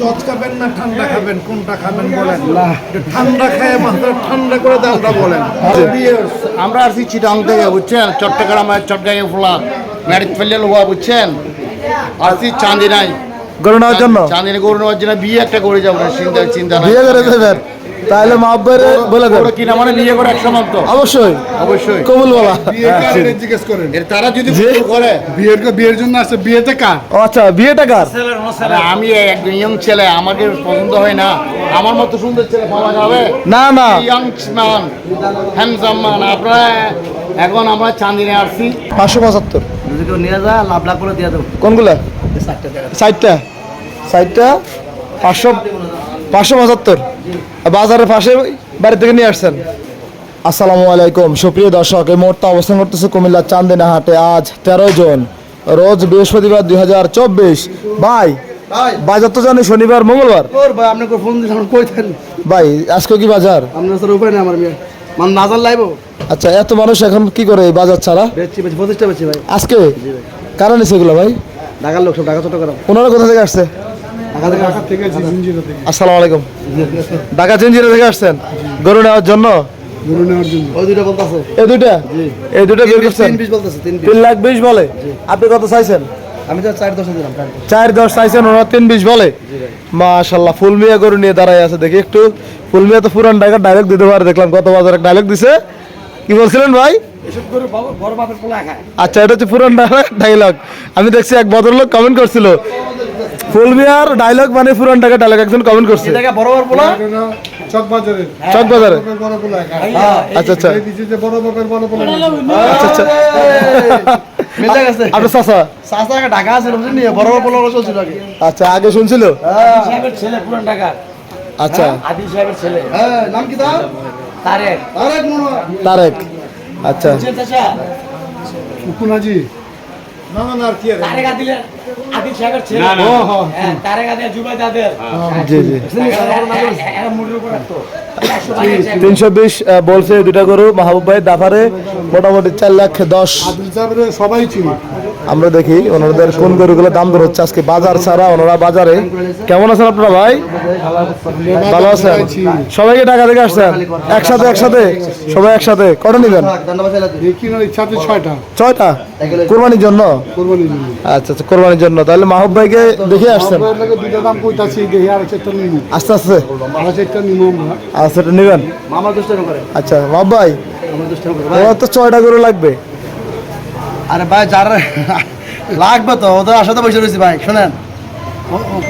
Sauce খাবেন না ঠান্ডা খাবেন কোনটা খাবেন বলেন? ঠান্ডা খেয়ে মাথা ঠান্ডা করে দালটা বলেন। আমরা আসছি চিটাং থেকে বুঝছেন? চট্টগ্রামের চট্টগ্রামে ফোলা। ম্যারেজ ফেলে হওয়া বুঝছেন? আসছি চাঁদিনাই। গরু নেওয়ার জন্য? চাঁদিনী গরু নেওয়ার জন্য বিয়ে একটা করে যাব না চিন্তা চিন্তা বিয়ে করে দেবেন তাহলে মাহব্বের বলে দেন। ওরা কিনা মানে বিয়ে করে একশো মাত্র অবশ্যই। অবশ্যই। কবুল বলা বিয়ে কার জিজ্ঞেস করেন। এর তারা যদি ভুল করে বিয়ের বিয়ের জন্য আসছে বিয়েতে কার? ও আচ্ছা বিয়েটা কার? আমি একজন ইয়ং ছেলে আমাকে পছন্দ হয় না। আমার মতো সুন্দর ছেলে পাওয়া যাবে? না না। Young man handsome man. আপনারা এখন আমরা চাঁদিনে আসছি। পাঁচশো পঁচাত্তর। যদি কেউ নিয়ে যায় লাভ লাভ করে দিয়ে দেবো কোনগুলা? ষাটটা ষাটটা পাঁচশো পাঁচশো পঁচাত্তর। বাজারের পাশে বাড়ি থেকে নিয়ে আসছেন। আসসালামু আলাইকুম। সুপ্রিয় দর্শক এই মুহূর্তে অবস্থান করতেছে কুমিল্লা চান্দিনা হাটে আজ তেরো জন রোজ বৃহস্পতিবার দুই হাজার চব্বিশ। ভাই বাজার তো জানি শনিবার মঙ্গলবার। ভাই আপনাকে ফোন দিলে কই থাকেন ভাই আজকে কি বাজার? আপনার স্যার উপায় নেই আমার মেয়ে। মানে লাইবো? আচ্ছা এত মানুষ এখন কি করে এই বাজার ছাড়া? ভাই। আজকে? কারণ এসে এগুলো ভাই? ঢাকার লোক সব ঢাকা চট্টগ্রাম। ওনারা কোথা থেকে আসছে? ঢাকা থেকে আসসালামু আলাইকুম। ঢাকা আসছেন? গরু নেওয়ার জন্য? আপনি কত চাইছেন? আমি তো চার দশে দিলাম চার দশ। চাইছেন তিন বিশ বলে? মাশাল্লাহ ফুলমিয়া গরু নিয়ে দাঁড়ায় আছে। দেখি একটু। ফুলমিয়া তো পুরান ডাইরেক্ট দিতে পারে দেখলাম কত বাজার ডাইরেক্ট দিছে। কি বলছিলেন ভাই? এসব করে বাবা বড় বাপের পোলা আচ্ছা এটা হচ্ছে পুরান ডায়লগ আমি দেখছি এক ভদ্রলোক কমেন্ট করছিল। ফুলমিয়ার ডায়লগ মানে পুরান ঢাকা ডায়লগ একজন কমেন্ট করছে। এটা বড় বড় পোলা? চক বাজারে বড় পোলা আচ্ছা আচ্ছা। এই দিছে যে বড় বাপের বড় পোলা। আচ্ছা আচ্ছা। আপনার চাচা সাসা। ঢাকা আছে বুঝলি বড় বড় পোলা চলছিল আগে। আচ্ছা আগে শুনছিল? ছেলে পুরান ঢাকা আচ্ছা। আদি সাহেবের ছেলে। হ্যাঁ নাম কি তার? তারেক। আচ্ছা। কুকুনাজি না না না কি তারেক আদিলের আদি সাহেবের ছেলে। তারেক আদিল জুবাই দাদের। জি জি। এরা মুড়ির উপর রাখতো একশো টাকা চাইবে। তিনশো বিশ বলছে দুটা গরু মাহবুব ভাই দাফারে মোটামুটি চার লাখ দশ। সবাই চিনি। আমরা দেখি ওনাদের কোন গরুগুলো দাম দর হচ্ছে আজকে বাজার ছাড়া, ওনারা বাজারে। কেমন আছেন আপনারা ভাই? ভালো আছেন? সবাইকে টাকা থেকে আসছেন? একসাথে একসাথে? সবাই একসাথে? কটা নিবেন? দেখি ছয়টা? কোরবানির জন্য? আচ্ছা আচ্ছা কোরবানির জন্য। তাহলে মাহবুব ভাইকে দেখে আসছেন? দেখি আস্তে আস্তে। আচ্ছা নেবেন? আচ্ছা মাহবুব ভাই তো ছয়টা গরু লাগবে। আরে ভাই যার লাগবে তো ওদের আশাতে বসে রয়েছি ভাই শোনেন।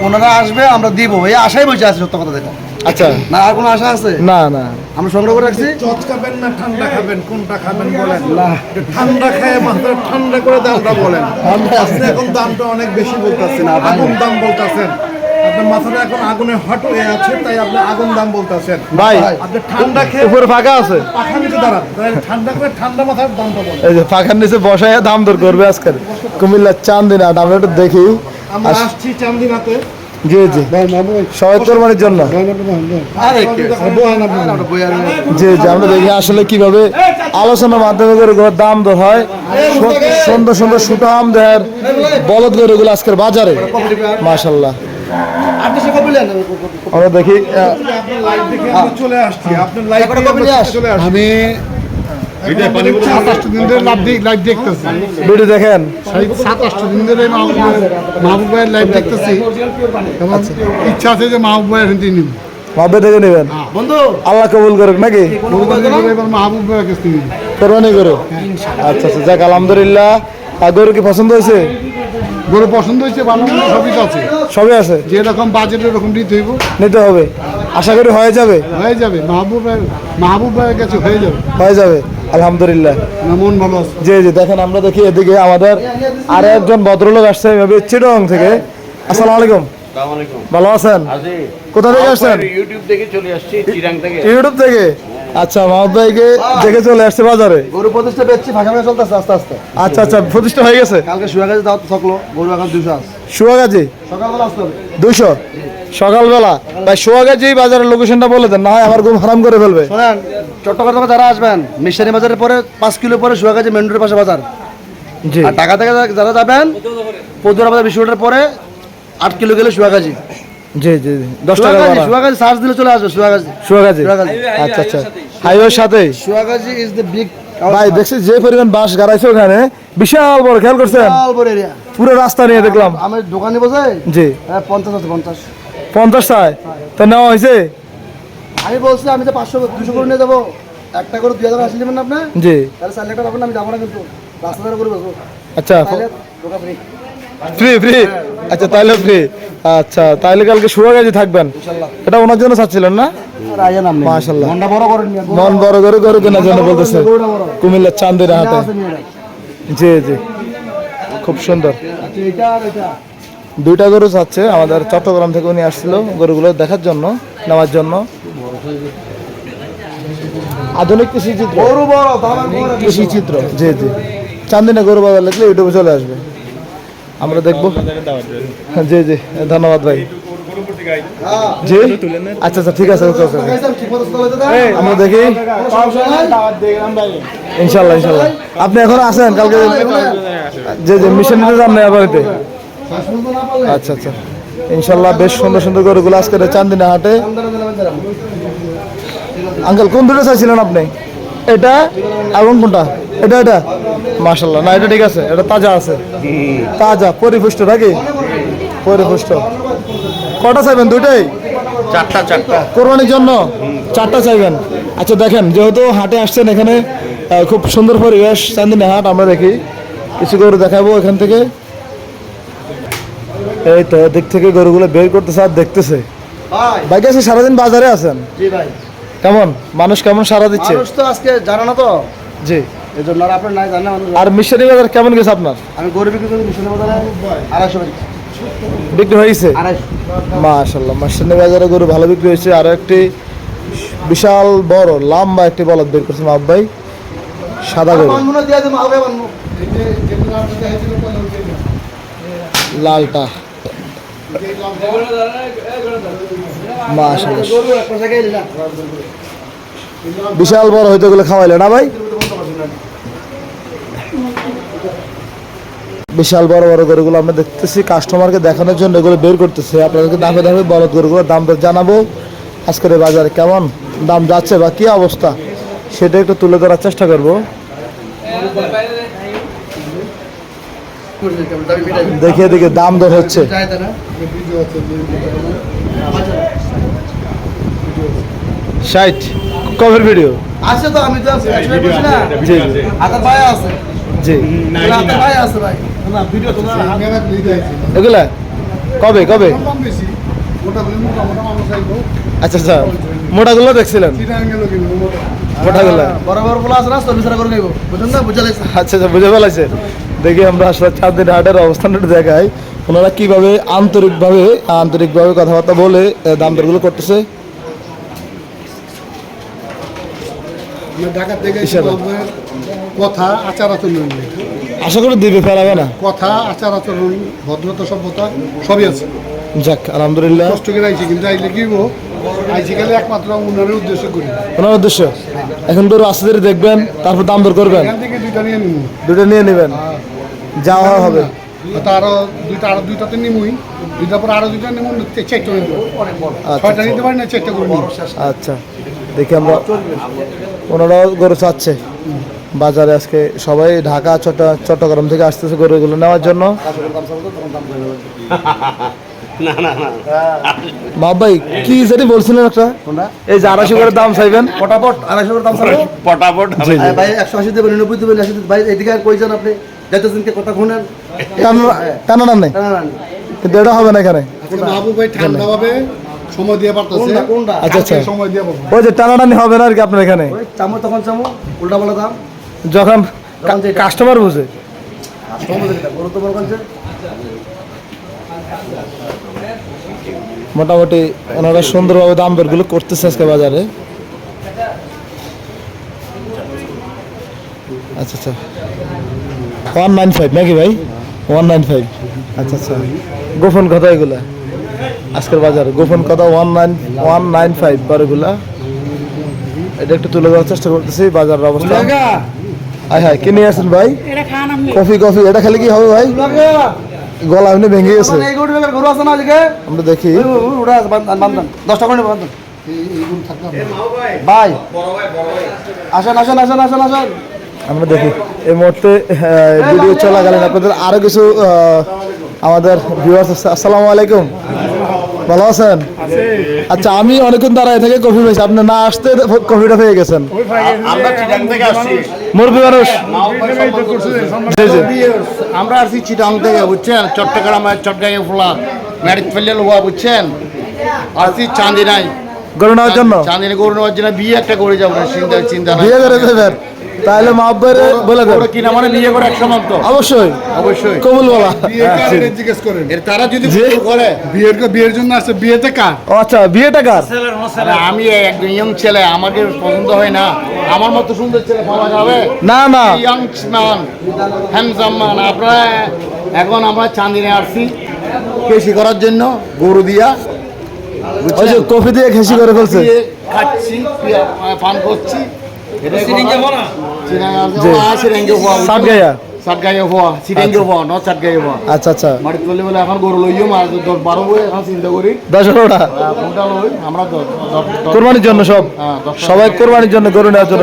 ওনারা আসবে আমরা দিব। এই আশাই বসে আছে সত্য কথা যেটা। আচ্ছা। না আর কোনো আশা আছে? না না। আমরা সংগ্রহ করে রাখছি। চচ খাবেন না ঠান্ডা খাবেন কোনটা খাবেন বলেন? না ঠান্ডা খায় মাত্র ঠান্ডা করে দামটা বলেন। আপনি এখন দামটা অনেক বেশি বলতেছেন আগুন দাম বলতেছেন। আপনার মাথাটা এখন আগুনে হট হয়ে আছে তাই আপনি আগুন দাম বলতেছেন। ভাই আপনি ঠান্ডা খেয়ে উপরে ফাঁকা আছে। পাখা নিচে দাঁড়ান ঠান্ডা করে ঠান্ডা মাথার দামটা বলেন। এই যে ফাঁকার নিচে বসায় দাম দর করবে আজকের কুমিল্লার চান্দিনা আমরা একটু দেখি। আমরা আসছি চান্দিনাতে। জি জি। সবাই কোরবানির জন্য। জি জি আমরা দেখি আসলে কীভাবে আলোচনার মাধ্যমে দাম দর হয়। সুন্দর সুন্দর সুঠাম দেহের বলদ গরুগুলো আজকের বাজারে। নেন? আমরা দেখি আমি ভিডিও দেখেন। দিন ধরে মাহবুব ভাইয়ের- লাইভ দেখতেছি। ইচ্ছা আছে যে মাহবুব ভাইয়ের হিন্দি নিব। ভাবে দেখে নেবেন। বন্ধু। আল্লাহ কবুল করুক নাকি? এবার মাহবুব ভাইয়ের কাছ থেকে কোরবানি গরু আচ্ছা আচ্ছা যাক আলহামদুলিল্লাহ। আর গরু কি পছন্দ হয়েছে? গরু পছন্দ হয়েছে ভালো সবই তো আছে। সবই আছে? যেরকম বাজেট এরকম দিতে হইব। নিতে হবে। আশা করি হয়ে যাবে। হয়ে যাবে। মাহবুব মাহবুব ভাইয়ের কাছে হয়ে যাবে। হয়ে যাবে। আলহামদুলিল্লাহ। মন ভালো আছে। জি জি দেখেন আমরা দেখি এদিকে আমাদের আর একজন ভদ্রলোক আসছে মেবি চিটং থেকে। আসসালামু আলাইকুম। ভালো আছেন? কোথা থেকে আসছেন? ইউটিউব থেকে চলে আসছি চিরাং থেকে। ইউটিউব থেকে? আচ্ছা মাহমুদ ভাইকে দেখে চলে আসছে বাজারে। গরু প্রতিষ্ঠা বেচছি ফাঁকা ফাঁকা চলতেছে আস্তে আস্তে। আচ্ছা আচ্ছা প্রতিষ্ঠা হয়ে গেছে? কালকে শুয়ে গেছে দাও তো থাকল গরু এখন দুশো আছে। সোয়াগাজি? সকালবেলা আসতে হবে। দুইশো? সকালবেলা? ভাই সোয়াগাজি বাজারের লোকেশনটা বলে দেন না হয় আমার ঘুম হারাম করে ফেলবে। শোনেন চট্টগ্রাম যারা আসবেন মিশারি বাজারের পরে পাঁচ কিলো পরে শুয়াগাছি মেন রোডের পাশে বাজার। জি। আর ঢাকা থেকে যারা যাবেন পদুরা বাজার বিশ্ব রোডের পরে আট কিলো গেলে শুয়াগাছি জি জি দশ টাকা সুয়াগাজি চার্জ দিলে চলে আসবে সুয়াগাজি। সুয়াগাজি? সুয়াগাজি। আচ্ছা আচ্ছা। হাইওয়ের সাথে। সুয়াগাজি ইজ দ্য বিগ ভাই দেখছি যে পরিমাণ বাস গাড়াইছে ওখানে বিশাল বড় খেয়াল করছেন? বড় এরিয়া পুরো রাস্তা নিয়ে দেখলাম। আমি দোকানে বসাই জি। হ্যাঁ পঞ্চাশ আছে পঞ্চাশ। পঞ্চাশ চায় তা নেওয়া হয়েছে? আমি বলছি আমি তো পাঁচশো দুশো করে নিয়ে যাব। একটা করে দুই হাজার আসলে নেবেন আপনি? জি। তাহলে চার লাখ টাকা আমি যাব না কিন্তু। রাস্তা ধারে করে বসবো। আচ্ছা দোকান ফ্রি ফ্রি আচ্ছা তাহলে ফ্রি আচ্ছা তাহলে কালকে সুয়াগাজি থাকবেন। এটা ওনার জন্য চাচ্ছিলেন না? মাশাল্লাহ। মন বড় করে গরু কেনার জন্য বলতেছে। কুমিল্লার চান্দির যান। জি জি। খুব সুন্দর। আচ্ছা দুইটা গরু চাচ্ছে আমাদের চট্টগ্রাম থেকে উনি আসছিল গরুগুলো দেখার জন্য নেওয়ার জন্য। আধুনিক কৃষি চিত্র কৃষি চিত্র জি জি। চান্দিনা গরু বাজার লিখলে ইউটিউবে চলে আসবে। আমরা দেখব। জি জি, ধন্যবাদ ভাই। জি? আচ্ছা আচ্ছা ঠিক আছে, ওকে ওকে আমরা দেখি। ইনশাল্লাহ ইনশাল্লাহ। আপনি এখন আসেন কালকে? যে যে মিশন নিতে যান না বাড়িতে আচ্ছা আচ্ছা। ইনশাল্লাহ বেশ সুন্দর সুন্দর গরুগুলো আজকে চান্দিনা হাটে। আঙ্কেল, কোন দুটো চাইছিলেন আপনি? এটা এবং কোনটা? এটা এটা। মাশাল্লাহ না এটা ঠিক আছে। এটা তাজা আছে। তাজা পরিপুষ্ট নাকি? পরিপুষ্ট। কটা চাইবেন দুটোই চারটা চারটা। কোরবানির জন্য? চারটা চাইবেন। আচ্ছা দেখেন যেহেতু হাটে আসছেন এখানে খুব সুন্দর পরিবেশ চান্দিনী হাট আমরা দেখি। কিছু গরু দেখাবো এখান থেকে। এই তো দিক থেকে গরুগুলো বের করতেছে আর দেখতেছে। ভাই। বাইকে আছে সারাদিন বাজারে আছেন? জি ভাই। কেমন? মানুষ কেমন সারা দিচ্ছে? মানুষ তো আজকে জানে না তো। জি। এই জন্য আর আপনার নাই জানে মানুষ। আর মিশরি বাজার কেমন গেছে আপনার? আমি গরু বিক্রি করি মিশনের বাজারে আড়াইশো টাকা বিক্রি হয়েছে? মাশাল্লাহ মিশরি বাজারে গরু ভালো বিক্রি হয়েছে। আর একটি বিশাল বড় লম্বা একটি বলদ বের করছে মাপ ভাই। সাদা গরু। লালটা। বিশাল বড় হইতে গেলে খাওয়াইলে না ভাই? বিশাল বড় বড় গরুগুলো আমরা দেখতেছি কাস্টমারকে দেখানোর জন্য এগুলো বের করতেছে। আপনাদেরকে দামে দামে বলদ গরুগুলোর দাম জানাব। আজকের বাজারে কেমন দাম যাচ্ছে বা কি অবস্থা সেটা একটু তুলে ধরার চেষ্টা করব। দেখে দেখে দাম দর হচ্ছে। ষাট। কবের ভিডিও আছে তো আমি তো না। জি জি হাতের পায়ে আছে। জি। হাতের পায়ে আছে ভাই। এগুলা? কবে কবে? আচ্ছা আচ্ছা। মোটাগুলো দেখছিলেন? মোটাগুলো। বড় বড় বলা আছে না টাকা করে খাইবো বুঝলেন না? বুঝালে আচ্ছা আচ্ছা বুঝে ফেলাইছে দেখি আমরা আসলে চার দিন হাটের অবস্থানটা একটু দেখাই। ওনারা কীভাবে আন্তরিকভাবে আন্তরিকভাবে কথাবার্তা বলে দাম দরগুলো করতেছে? ঢাকা থেকে। আপনার কথা আচার আচরণ। আশা করি দিবে না? কথা আচার আচরণ ভদ্রতা সভ্যতা সবই আছে। যাক আলহামদুলিল্লাহ। কষ্ট করে আইছি কিন্তু আইলে কি হব? আইছি গেলে একমাত্র উদ্দেশ্য করি। ওনার উদ্দেশ্য? এখন গরু আস্তে দেখবেন তারপর দাম দর করবেন? দুইটা নিয়ে নিব। দুটো নিয়ে নেবেন? যাওয়া হবে। তো আরও দুইটা আরও দুইটাতে নিমুই। দুইটা পর আরও দুইটা নিমু চারটা নিব ছয়টা নিতে পারি না চারটা করে আচ্ছা দেখি আমরা ওনারাও গরু চাচ্ছে। বাজারে আজকে সবাই ঢাকা চট্ট চট্টগ্রাম থেকে আসতেছে গরু গরুগুলো নেওয়ার জন্য। কি জানি বলছিলেন একটা? এই যে আড়াইশো করে দাম চাইবেন। পটাপট আড়াইশো করে দাম চাবো পটাপট ভাই একশো আশি দেবেন নব্বই দেবেন ভাই এদিকে আর আপনি? কথা শুনেন টানা টান নেই। কিন্তু এটা হবে না এখানে? মাহবুব ভাই ঠান্ডা ভাবে সময় দিয়ে পারতেছে? আচ্ছা আচ্ছা। সময় দিয়ে পাবো ওই যে টানাটানি হবে না আর কি আপনার এখানে? চামো তখন চামো উল্টা বলা দাম। যখন কাস্টমার বুঝে। মোটামুটি ওনারা সুন্দরভাবে দাম দরগুলো করতেছে আজকে বাজারে। আচ্ছা আচ্ছা। ওয়ান নাইন ফাইভ নাকি ভাই? ওয়ান নাইন ফাইভ আচ্ছা আচ্ছা। গোপন কথা এগুলা? আজকের বাজারে গোপন কথা one nine one nine five বারোগুলা। এটা একটু তুলে দেওয়ার চেষ্টা করতেছি বাজারের অবস্থা। আয় হায় কি নিয়ে আসেন ভাই? কফি কফি এটা খেলে কি হবে ভাই? গলা এমনি ভেঙে গেছে। এই গরু গরু আছে না আমরা দেখি। ওই, ওই, ওটা আছে, বান্ধ- বান্ধন দশ টাকা নেবে ভাই। আসেন আসেন আসেন আসেন আসেন। আমরা দেখি। এই মুহূর্তে ভিডিও চলাকালীন আপনাদের আরও কিছু আমাদের ভিউয়ার্স আসসালামু আলাইকুম। ভালো আছেন? আচ্ছা আমি অনেকক্ষণ দাঁড়ায় থেকে কফি পেয়েছি আপনি না আসতে কফিটা পেয়ে গেছেন। আমরা মানুষ আসছি। চিটাং থেকে বুঝছেন? চট্টগ্রামের চট্টগ্রামে ফোলা। ম্যারেজ ফেলে লোয়া বুঝছেন? আসছি চাঁদি নাই গরু নেওয়ার জন্য? চাঁদিনী গরু নেওয়ার জন্য বিয়ে একটা করে যাব চিন্তা চিন্তা বিয়ে করে দেবেন? তাহলে মা আব্বারে বলে দেন। ওরা কিনা মানে বিয়ে করে এক সমান তো অবশ্যই। অবশ্যই। কবুল বলা। এটা জিজ্ঞেস করেন। এর তারা যদি করে বিয়ের বিয়ের জন্য আসছে বিয়েতে কার? আচ্ছা বিয়েটা কার? আমি এক ইয়ং ছেলে আমাকে পছন্দ হয় না। আমার মতো সুন্দর ছেলে পাওয়া যাবে? না না। ইয়াং ম্যান হ্যান্ডসাম ম্যান আপনারা এখন আমরা চাঁদিনে আসছি। কৃষি করার জন্য গরু দিয়া। ওই যে কফি দিয়ে ঘেসি করে ফেলছে। খাচ্ছি পান করছি। আচ্ছা। আচ্ছা এখন গরু লইও মাছ দশ বারো এখন চিন্তা করি। দশ বারোটা আমরা কোরবানির জন্য সব? সবাই কোরবানির জন্য গরু নেওয়ার জন্য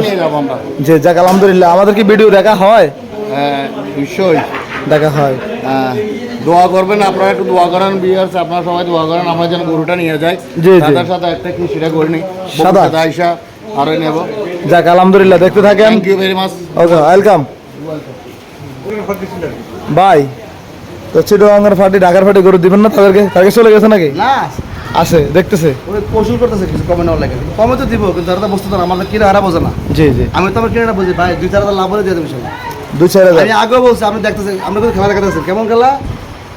যাক আলহামদুলিল্লাহ। আমাদের কি ভিডিও দেখা হয়? হ্যাঁ, নিশ্চয়ই। দেখা হয়। হ্যাঁ, দোয়া করবেন আপনারা একটু দোয়া করেন বিয়ার্স আপনারা সবাই দোয়া করেন আমরা যেন গরুটা নিয়ে যাই। সাথে একটা কৃষিটা করে নিই সাদা? সাদা আইসা আরও নেব। যাক আলহামদুলিল্লাহ দেখতে থাকেন। Thank you very much okay welcome bye তো চিটোয়াঙ্গের ফাটি ঢাকার ফাটি গরু দিবেন না? তাদেরকে তাদেরকে চলে গেছে নাকি? না। আছে দেখতেছে। কৌশল করতেছে কিছু কমে নেওয়ার লাগে। কমে তো দিব কিন্তু তারা তো বস্তু তো না, আমাদের কিনে হারা বোঝে না। জি জি। আমি তো আমার কিনে বুঝি ভাই দুই চার হাজার লাভ হলে দিয়ে দেবো। দুই চার হাজার। আমি আগেও বলছি আপনি দেখতেছেন আমরা কিন্তু খেলা দেখাতেছি কেমন খেলা?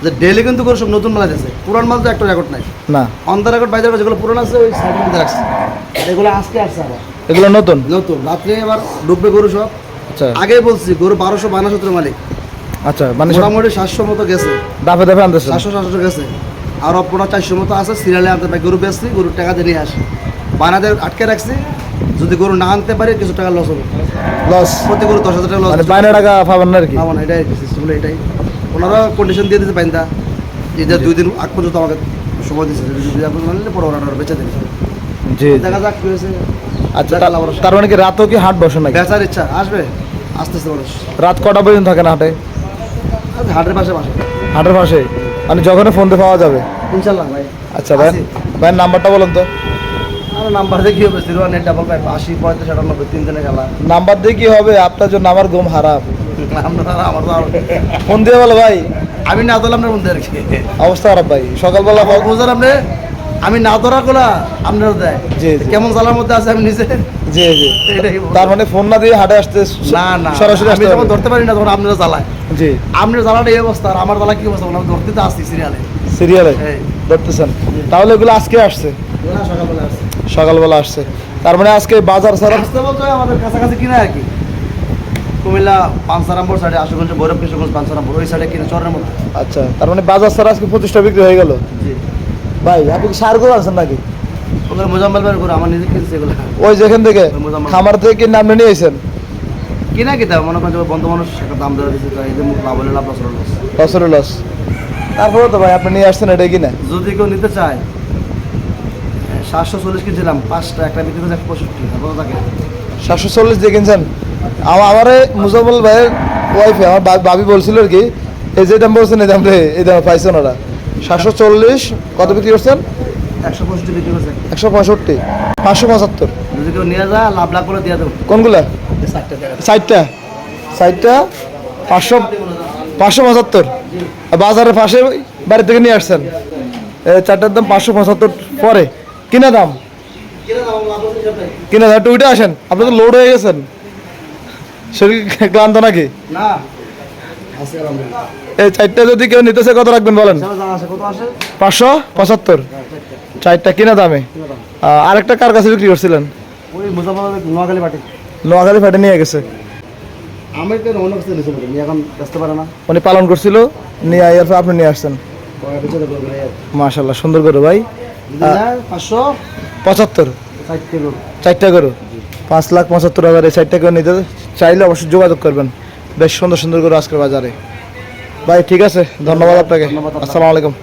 যে ডেলি কিন্তু করে সব নতুন মাল আছে পুরান মাল তো একটা রেকর্ড নাই। না। অন দ্য রেকর্ড বাইরে যেগুলো পুরান আছে ওই সাইডের মধ্যে রাখছে। এগুলো আজকে আসছে আবার। এগুলো নতুন? নতুন। রাত্রে এবার ঢুকবে গরু সব। আচ্ছা। আগেই বলছি গরু বারোশো বানা সত্তর মালিক। আচ্ছা মানে মোটামুটি সাতশো মতো গেছে। দাফে দাফে আনতেছেন? সাতশো সাতশো গেছে। আর অপনা চারশো মতো আছে সিরিয়ালে আনতে পারি। গরু বেচছি গরুর টাকা দিয়ে নিয়ে আসি। বানাতে আটকে রাখছি যদি গরু না আনতে পারি কিছু টাকা লস হবে। লস প্রতি গরু দশ হাজার টাকা লস মানে বাইরে টাকা পাবেন না আর কি? পাবো না এটাই সিস্টেম হলো এটাই। ওনারা কন্ডিশন দিয়ে দিতে পারেন তা ঈদের দুই দিন আগ পর্যন্ত আমাকে সময় দিচ্ছে যদি দুই আগ পর্যন্ত আনলে পরে ওরা বেঁচে দেবে। জি। দেখা যাক কি হয়েছে। আচ্ছা। তার মানে কি রাতও কি হাট বসে নাকি? বেচার ইচ্ছা আসবে আস্তে আস্তে মানুষ রাত কটা পর্যন্ত থাকে না হাটে? আর হাটের পাশে পাশে। হাটের পাশে? মানে যখন ফোন দিয়ে পাওয়া যাবে? ইনশাল্লাহ ভাই আচ্ছা ভাই। ভাইয়ের নাম্বারটা বলুন তো। আমার নাম্বার দেখি হবে? Zero one eight double five আশি পঁয়ত্রিশ আটানব্বই তিন দিনে খেলা। নাম্বার দিয়ে কি হবে? আপনার জন্য আমার ঘুম হারাম। ফোন দিয়ে বলো ভাই। আমি না ধরলাম আপনার মধ্যে আর কি। অবস্থা খারাপ ভাই। সকালবেলা বুঝলেন আপনি আমি না ধরা কোলা আপনার দেয়। জি। কেমন জ্বালার মধ্যে আছে আমি নিজে? জি জি। তার মানে ফোন না দিয়ে হাটে আসতে না না সরাসরি আমি যখন ধরতে পারি না তখন আপনারা জ্বালায়। জি। আপনার জ্বালাটা এই অবস্থা আর আমার জ্বালা কি অবস্থা বললাম ধরতে তো আসছি সিরিয়ালে সিরিয়ালে ধরতেছেন। তাহলে এগুলো আজকে আসছে? সকালবেলা আসছি। সকালবেলা আসছে। তার মানে আজকে বাজার ছাড়া আসতে বলতে আমাদের কাছাকাছি কিনা আর কি। কুমিল্লা পাঁচসারামপুর সাইডে আশুগঞ্জ ভৈরব কৃষ্ণগঞ্জ পাঁচসারামপুর ওই সাইডে কিনে চরের মধ্যে আচ্ছা তার মানে বাজার ছাড়া আজকে পঁচিশটা বিক্রি হয়ে গেল? জি। ভাই আপনি কি সার করে আছেন নাকি? ওগুলো আমার নিজে কিনছে এগুলো। ওই যেখান থেকে খামার থেকে নিয়ে কিনা কি দাম মনে করেন বন্ধু মানুষ একটা দাম দেওয়া দিচ্ছে তাই লাভ হলে লাভ লস লস। লসের লস। তারপরে তো ভাই আপনি নিয়ে আসছেন এটা কিনা? যদি কেউ নিতে চায় সাতশো চল্লিশ কিনছিলাম পাঁচটা একটা বিক্রি করছে একশো পঁয়ষট্টি তারপর থাকে সাতশো চল্লিশ দিয়ে কিনছেন? আমার মুজাম্মল ভাইয়ের ওয়াইফে আমার ভাবি বলছিল আর কি এই যে দাম বলছেন এই দাম রে এই দাম পাইছেন ওরা। সাতশো চল্লিশ কত বিক্রি করছেন? একশো পঁয়ষট্টি পাঁচশো পঁচাত্তর। যদি কেউ নিয়ে যায় লাভ লাভ করে দিয়ে দেবো। কোনগুলা? ষাটটা টাকা। ষাটটা। ষাটটা পাঁচশো পাঁচশো পঁচাত্তর। বাজারের পাশে বাড়ি থেকে নিয়ে আসছেন। চারটার দাম পাঁচশো পঁচাত্তর পরে। কিনা দাম? কিনা দাম একটু উঠে আসেন। আপনি তো লোড হয়ে গেছেন। শরীর ক্লান্ত নাকি? না। এই চারটা যদি কেউ নিতেছে কত রাখবেন বলেন? পাঁচশো পঁচাত্তর। চারটা। কিনা দামে? আরেকটা কার কাছে বিক্রি করছিলেন? নোয়াখালী ফেটে নিয়ে গেছে। উনি পালন করছিল নিয়ে আইয়ার আপনি নিয়ে আসছেন। মাশাল্লাহ সুন্দর করে ভাই। পাঁচশো। পঁচাত্তর। চারটা করো পাঁচ লাখ পঁচাত্তর হাজার এই চারটা করে নিতে চাইলে অবশ্যই যোগাযোগ করবেন। বেশ সুন্দর সুন্দর করে আজকের বাজারে। ভাই ঠিক আছে ধন্যবাদ আপনাকে। আসসালামু আলাইকুম।